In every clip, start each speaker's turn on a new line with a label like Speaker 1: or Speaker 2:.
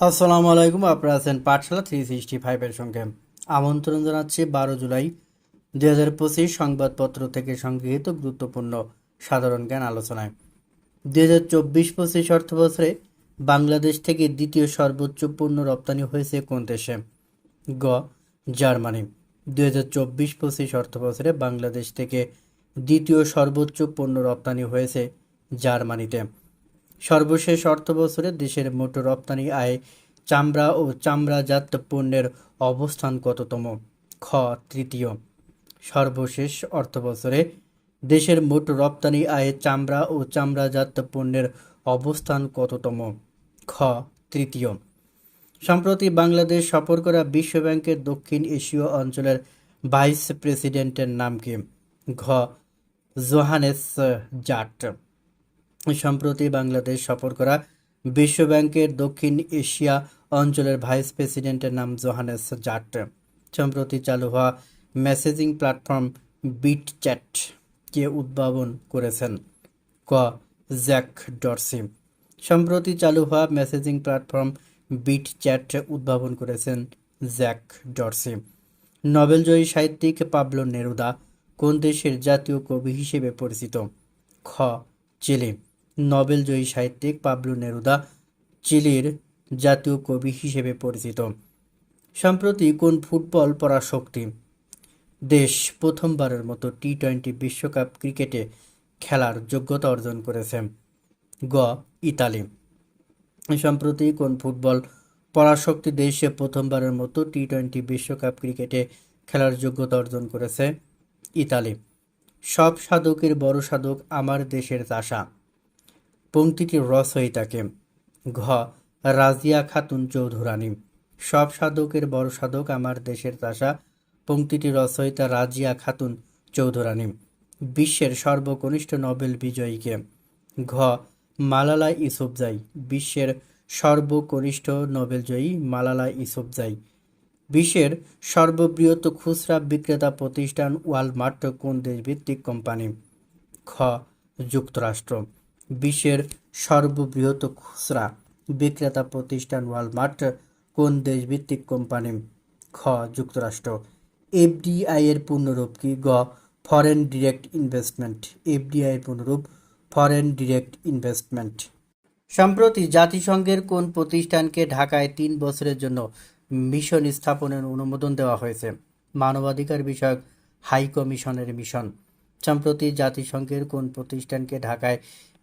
Speaker 1: আসসালামু আলাইকুম, আপনারা আছেন পাঠশালা থ্রি সিক্সটি ফাইভের সঙ্গে। আমন্ত্রণ জানাচ্ছি বারো জুলাই দুই হাজার পঁচিশ সংবাদপত্র থেকে সংগৃহীত গুরুত্বপূর্ণ সাধারণ জ্ঞান আলোচনায়। দুই হাজার চব্বিশ পঁচিশ অর্থ বছরে বাংলাদেশ থেকে দ্বিতীয় সর্বোচ্চ পণ্য রপ্তানি হয়েছে কোন দেশে? গ, জার্মানি। দুই হাজার চব্বিশ পঁচিশ অর্থ বছরে বাংলাদেশ থেকে দ্বিতীয় সর্বোচ্চ পণ্য রপ্তানি হয়েছে জার্মানিতে। সর্বশেষ অর্থ বছরে দেশের মোট রপ্তানি আয় চামড়া ও চামড়াজাত পণ্যের অবস্থান কততম? খ, তৃতীয়। সর্বশেষ অর্থ বছরে দেশের মোট রপ্তানি আয়ে চামড়া ও চামড়াজাত পণ্যের অবস্থান কততম? খ, তৃতীয়। সম্প্রতি বাংলাদেশ সফর করা বিশ্বব্যাংকের দক্ষিণ এশীয় অঞ্চলের ভাইস প্রেসিডেন্টের নাম কি? ঘ, জোহানেস জাট। সম্প্রতি বাংলাদেশ সফর করা বিশ্বব্যাংকের দক্ষিণ এশিয়া অঞ্চলের ভাইস প্রেসিডেন্টের নাম জোহানেস জাট। সম্প্রতি চালু হওয়া মেসেজিং প্ল্যাটফর্ম বিট চ্যাট কে উদ্ভাবন করেছেন ক জ্যাক ডরসি। সম্প্রতি চালু হওয়া মেসেজিং প্ল্যাটফর্ম বিট চ্যাট উদ্ভাবন করেছেন জ্যাক ডরসি। নোবেলজয়ী সাহিত্যিক পাবলো নেরুদা কোন দেশের জাতীয় কবি হিসেবে পরিচিত? খ চিলি। নোবেলজয়ী সাহিত্যিক পাবলু নেরুদা চিলির জাতীয় কবি হিসেবে পরিচিত। সম্প্রতি কোন ফুটবল পরাশক্তি দেশ প্রথমবারের মতো টি টোয়েন্টি বিশ্বকাপ ক্রিকেটে খেলার যোগ্যতা অর্জন করেছে। গ. ইতালি। সম্প্রতি কোন ফুটবল পরাশক্তি দেশে প্রথমবারের মতো টি টোয়েন্টি বিশ্বকাপ ক্রিকেটে খেলার যোগ্যতা অর্জন করেছে? ইতালি। সব সাধকের বড় সাধক আমার দেশের চাষা পংক্তিটি রসইতাকে ঘ, রাজিয়া খাতুন চৌধুরানী। সব সাধকের বড় সাধক আমার দেশের তাসা পংক্তিটি রচয়িতা রাজিয়া খাতুন চৌধুরানী। বিশ্বের সর্বকনিষ্ঠ নোবেল বিজয়ীকে। ঘ, মালালা ইসুফজাই। বিশ্বের সর্বকনিষ্ঠ নোবেলজয়ী মালালা ইসুফজাই। বিশ্বের সর্ববৃহৎ খুচরা বিক্রেতা প্রতিষ্ঠান ওয়ালমার্ট কোন দেশভিত্তিক কোম্পানি? খ, যুক্তরাষ্ট্র। বিশ্বের সর্ববৃহৎ খুচরা বিক্রেতা প্রতিষ্ঠান ওয়ালমার্ট কোন দেশভিত্তিক কোম্পানি? খ. যুক্তরাষ্ট্র। এফডিআই এর পূর্ণরূপ কি? গ. Foreign direct investment. এফডিআই এর পূর্ণরূপ ফরেন ডিরেক্ট ইনভেস্টমেন্ট। সম্প্রতি জাতিসংঘের কোন প্রতিষ্ঠানকে ঢাকায় তিন বছরের জন্য মিশন স্থাপনের অনুমোদন দেওয়া হয়েছে? মানবাধিকার বিষয়ক হাই কমিশনের মিশন। সম্প্রতি জাতিসংঘের কোন প্রতিষ্ঠানকে ঢাকায়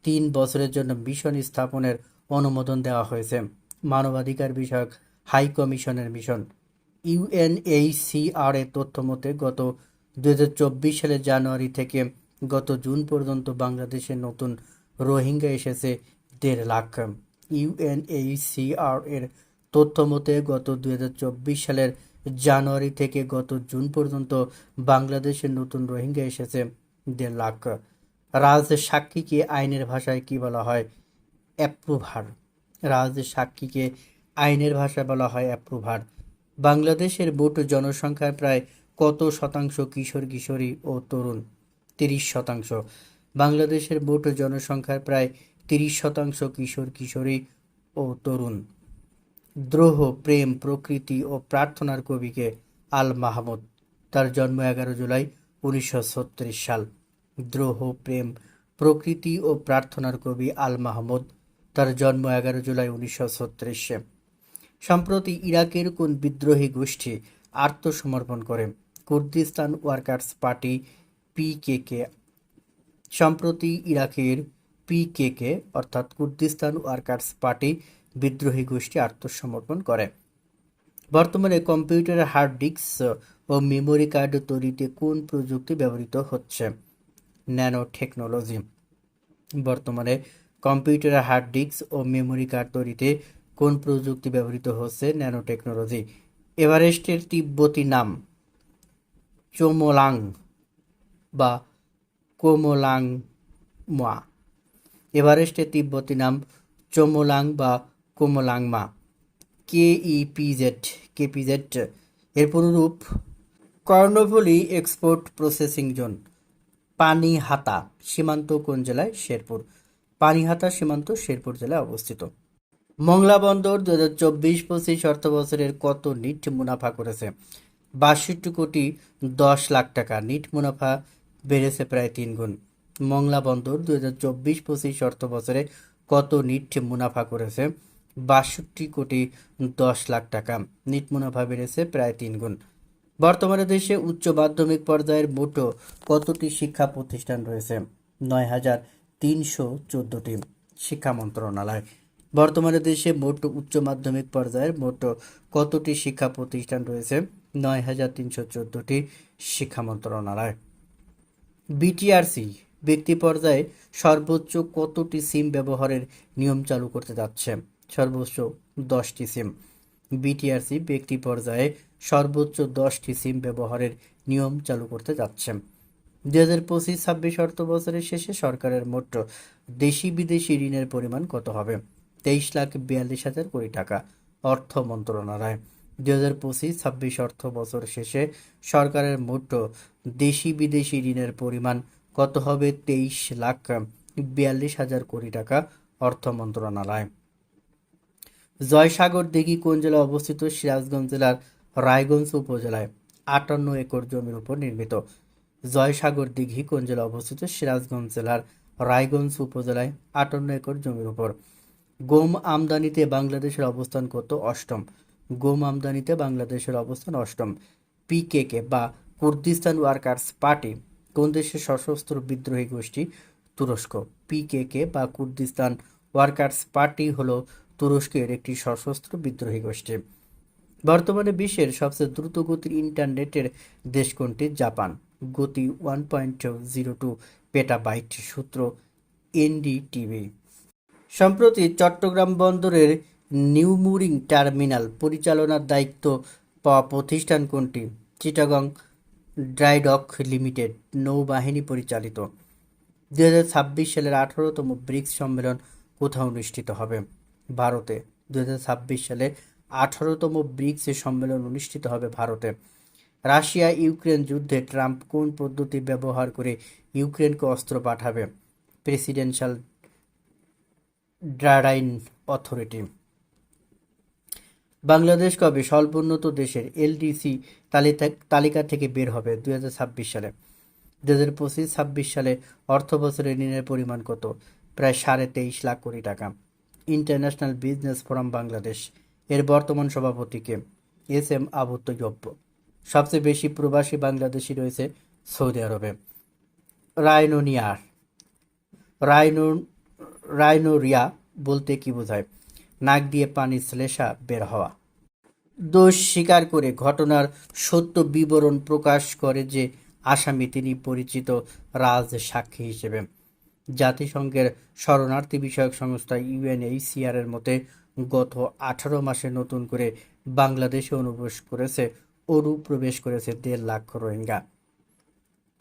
Speaker 1: তিন বছরের জন্য মিশন স্থাপনের অনুমোদন দেওয়া হয়েছে। মানবাধিকার বিষয়ক হাই কমিশনের মিশন। ইউএনএইচসিআর এর তথ্য মতে, গত দু হাজার চব্বিশ সালের জানুয়ারি থেকে গত জুন পর্যন্ত বাংলাদেশে নতুন রোহিঙ্গা এসেছে দেড় লাখ। ইউএনএইচসিআর এর তথ্য মতে, গত দু হাজার চব্বিশ সালের জানুয়ারি থেকে গত জুন পর্যন্ত বাংলাদেশে নতুন রোহিঙ্গা এসেছে দেড় লাখ। রাজ সাক্ষীকে আইনের ভাষায় কি বলা হয়? অ্যাপ্রুভার রাজ সাক্ষীকে আইনের ভাষায় বলা হয় অ্যাপ্রুভার বাংলাদেশের মোট জনসংখ্যার প্রায় কত শতাংশ কিশোর, কিশোরী ও তরুণ? তিরিশ শতাংশ। বাংলাদেশের মোট জনসংখ্যার প্রায় তিরিশ শতাংশ কিশোর, কিশোরী ও তরুণ। দ্রোহ, প্রেম, প্রকৃতি ও প্রার্থনার কবিকে আল মাহমুদ। তার জন্ম এগারো জুলাই উনিশশো ছত্রিশ সাল। দ্রোহ, প্রেম, প্রকৃতি ও প্রার্থনার কবি আল মাহমুদ। তার জন্ম এগারো জুলাই উনিশশো সম্প্রতি ইরাকের কোন বিদ্রোহী গোষ্ঠী আত্মসমর্পণ করে? কুর্দিস্তান ওয়ার্কার্স পার্টি পিকেকে সম্প্রতি ইরাকের পিকেকে অর্থাৎ কুর্দিস্তান ওয়ার্কার্স পার্টি, বিদ্রোহী গোষ্ঠী আত্মসমর্পণ করে। বর্তমানে কম্পিউটারের হার্ড ডিস্ক ও মেমোরি কার্ড তৈরিতে কোন প্রযুক্তি ব্যবহৃত হচ্ছে? ন্যানো টেকনোলজি বর্তমানে কম্পিউটারের হার্ড ডিস্ক ও মেমোরি কার্ড তৈরিতে কোন প্রযুক্তি ব্যবহৃত হচ্ছে ন্যানো টেকনোলজি এভারেস্টের তিব্বতী নাম চোমোলাং বা কোমোলাং মা এভারেস্টের তিব্বতী নাম চোমোলাং বা কোমোলাংমা। কে ইপিজেড কেপিজেড। এর পুনরূপ Karnaphuli export processing zone. Panihata, সীমান্ত কোন জেলায়? শেরপুর। পানিহাতা সীমান্ত শেরপুর জেলায় অবস্থিত। মংলা বন্দর দু হাজার চব্বিশ পঁচিশ অর্থ বছরের কত নিট মুনাফা করেছে? বাষট্টি কোটি দশ লাখ টাকা। নিট মুনাফা বেড়েছে প্রায় তিন গুণ। মংলা বন্দর দু হাজার চব্বিশ পঁচিশ অর্থ বছরে কত নিট মুনাফা করেছে? বাষট্টি কোটি দশ লাখ টাকা। নিট মুনাফা বেড়েছে প্রায় তিন গুণ। বর্তমানে দেশে উচ্চ মাধ্যমিক পর্যায়ের মোট কতটি শিক্ষা প্রতিষ্ঠান রয়েছে? নয় হাজার তিনশো চোদ্দোটি শিক্ষা মন্ত্রণালয়। বর্তমানে দেশে মোট উচ্চ মাধ্যমিক পর্যায়ের মোট কতটি শিক্ষা প্রতিষ্ঠান রয়েছে? নয় হাজার তিনশো চোদ্দোটি শিক্ষা মন্ত্রণালয়। বিটিআরসি ব্যক্তি পর্যায়ে সর্বোচ্চ কতটি সিম ব্যবহারের নিয়ম চালু করতে যাচ্ছে? সর্বোচ্চ দশটি সিম। বিটিআরসি ব্যক্তি পর্যায়ে সর্বোচ্চ দশটি সিম ব্যবহারের নিয়ম চালু করতে যাচ্ছে। দুই হাজার পঁচিশ ছাব্বিশ অর্থ বছরের শেষে সরকারের মোট দেশি বিদেশি ঋণের পরিমাণ কত হবে? তেইশ লাখ বিয়াল্লিশ হাজার কোটি টাকা। অর্থ মন্ত্রণালয়। দুই হাজার পঁচিশ ছাব্বিশ অর্থ বছর শেষে সরকারের মোট দেশি বিদেশি ঋণের পরিমাণ কত হবে? তেইশ লাখ বিয়াল্লিশ হাজার কোটি টাকা। অর্থ মন্ত্রণালয়। জয়সাগর দিঘি কোন জেলায় অবস্থিত সিরাজগঞ্জ জেলার রায়গঞ্জ উপজেলায় আটান্ন একর জমির উপর নির্মিত। জয়সাগর দিঘি কোন জেলায় অবস্থিত? সিরাজগঞ্জ জেলার রায়গঞ্জ উপজেলায় আটান্ন একর জমির উপর। গম আমদানিতে বাংলাদেশের অবস্থান কত? অষ্টম। গম আমদানিতে বাংলাদেশের অবস্থান অষ্টম। পিকেকে বা কুর্দিস্তান ওয়ার্কার্স পার্টি কোন দেশের সশস্ত্র বিদ্রোহী গোষ্ঠী? তুরস্ক। পিকেকে বা কুর্দিস্তান ওয়ার্কার্স পার্টি হলো তুরস্কের একটি সশস্ত্র বিদ্রোহী গোষ্ঠী। বর্তমানে বিশ্বের সবচেয়ে দ্রুত গতির ইন্টারনেটের দেশ কোনটি? জাপান। গতি one point zero two petabyte সূত্র এনডিটিভি সম্প্রতি চট্টগ্রাম বন্দরের নিউমুরিং টার্মিনাল পরিচালনার দায়িত্ব পাওয়া প্রতিষ্ঠান কোনটি? চিটাগং ড্রাইডক লিমিটেড, নৌবাহিনী পরিচালিত। দু হাজার ছাব্বিশ সালের আঠারোতম ব্রিক্স সম্মেলন কোথাও অনুষ্ঠিত হবে? ভারতে। দু হাজার ছাব্বিশ সালে আঠারোতম ব্রিক্স সম্মেলন অনুষ্ঠিত হবে ভারতে। রাশিয়া ইউক্রেন যুদ্ধে ট্রাম্প কোন পদ্ধতি ব্যবহার করে ইউক্রেনকে অস্ত্র পাঠাবে? Presidential ড্রাডাইন authority. বাংলাদেশ কবে স্বল্পোন্নত দেশের এলডিসি তালিকা থেকে বের হবে? দুই হাজার ছাব্বিশ সালে। দু হাজার পঁচিশ, ছাব্বিশ সালে অর্থ বছরে ঋণের পরিমাণ কত? প্রায় সাড়ে তেইশ লাখ কোটি টাকা। International business forum Bangladesh. এর বর্তমান সভাপতিকে এস এম আবু তৈয়ব। সবচেয়ে বেশি প্রবাসী বাংলাদেশি রয়েছে সৌদি আরবে। রাইনোনিয়ার রাইনো রাইনোরিয়া বলতে কি বোঝায়? নাক দিয়ে পানি শ্লেষা বের হওয়া। দোষ স্বীকার করে ঘটনার সত্য বিবরণ প্রকাশ করে যে আসামি তিনি পরিচিত রাজ সাক্ষী হিসেবে। জাতিসংঘের শরণার্থী বিষয়ক সংস্থা ইউএনএইচসিআর এর মতে গত আঠারো মাসে নতুন করে বাংলাদেশে অনুপ্রবেশ করেছে অনুপ্রবেশ করেছে দেড় লাখ রোহিঙ্গা।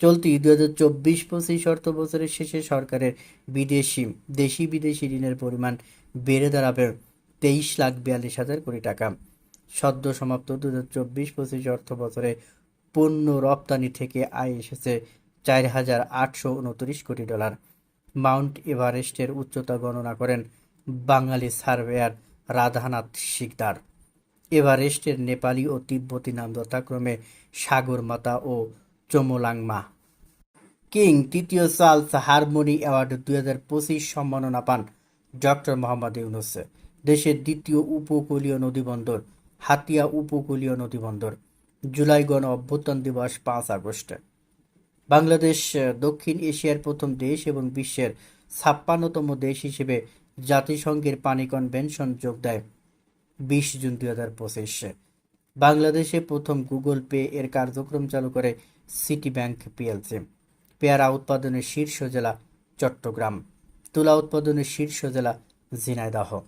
Speaker 1: চলতি দু হাজার চব্বিশ পঁচিশ অর্থ বছরের শেষে সরকারের বিদেশি, দেশি বিদেশি ঋণের পরিমাণ বেড়ে দাঁড়াবে তেইশ লাখ বিয়াল্লিশ হাজার কোটি টাকা। সদ্য সমাপ্ত দু হাজার চব্বিশ পঁচিশ অর্থ বছরে পণ্য রপ্তানি থেকে আয় এসেছে চার হাজার আটশো উনত্রিশ কোটি ডলার। মাউন্ট এভারেস্টের উচ্চতা গণনা করেন বাঙালি সার্ভেয়ার রাধানাথ শিকদার। এভারেস্টের নেপালি ও তিব্বতী নাম যথাক্রমে সাগরমাতা ও চমোলাংমা। কিং তৃতীয় চার্লস হারমোনি অ্যাওয়ার্ড দুই হাজার পঁচিশ সম্মাননা পান ডক্টর মোহাম্মদ ইউনুস। দেশের দ্বিতীয় উপকূলীয় নদীবন্দর, হাতিয়া উপকূলীয় নদীবন্দর, জুলাই গণ অভ্যুত্থান দিবস পাঁচ আগস্ট। বাংলাদেশ দক্ষিণ এশিয়ার প্রথম দেশ এবং বিশ্বের ছাপ্পান্নতম দেশ হিসেবে জাতিসংঘের পানি কনভেনশন যোগ দেয় বিশ জুন দুই হাজার পঁচিশে। বাংলাদেশে প্রথম গুগল পে এর কার্যক্রম চালু করে সিটি ব্যাংক পিএলসি। পেয়ারা উৎপাদনের শীর্ষ জেলা চট্টগ্রাম। তুলা উৎপাদনের শীর্ষ জেলা ঝিনাইদহ।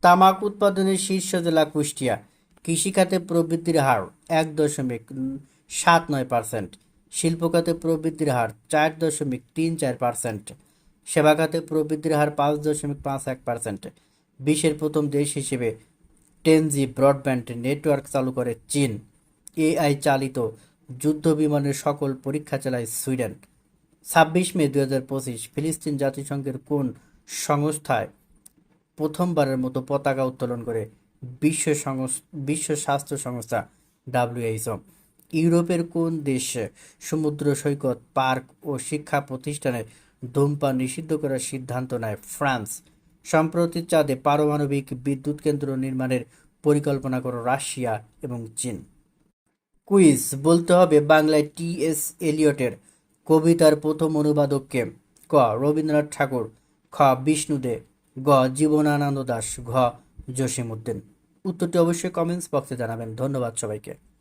Speaker 1: তামাক উৎপাদনের শীর্ষ জেলা কুষ্টিয়া। কৃষিখাতে প্রবৃদ্ধির হার এক দশমিক সাত নয় পার্সেন্ট। শিল্পখাতে প্রবৃদ্ধির হার চার দশমিক তিন চার পার্সেন্ট। সেবা খাতে প্রবৃদ্ধির হার পাঁচ দশমিক পাঁচ এক পার্সেন্ট বিশ্বের প্রথম দেশ হিসেবে টেন জি ব্রডব্যান্ড নেটওয়ার্ক চালু করে চীন। এআই চালিত যুদ্ধ বিমানের সকল পরীক্ষা চালায় সুইডেন। ছাব্বিশ মে দু হাজার পঁচিশ ফিলিস্তিন জাতিসংঘের কোন সংস্থায় প্রথমবারের মতো পতাকা উত্তোলন করে বিশ্ব বিশ্ব স্বাস্থ্য সংস্থা ডাব্লিউএইচও ইউরোপের কোন দেশে সমুদ্র সৈকত, পার্ক ও শিক্ষা প্রতিষ্ঠানে ধূমপান নিষিদ্ধ করার সিদ্ধান্ত নেয় ফ্রান্স। সম্প্রতি চাঁদে পারমাণবিক বিদ্যুৎ কেন্দ্র নির্মাণের পরিকল্পনা করে রাশিয়া এবং চীন। কুইজ, বলতে হবে বাংলায় টি এস এলিয়টের কবিতার প্রথম অনুবাদককে। ক, রবীন্দ্রনাথ ঠাকুর। খ বিষ্ণু দে গ, জীবনানন্দ দাস। ঘ, জসিমউদ্দিন। উত্তরটি অবশ্যই কমেন্টস বক্সে জানাবেন। ধন্যবাদ সবাইকে।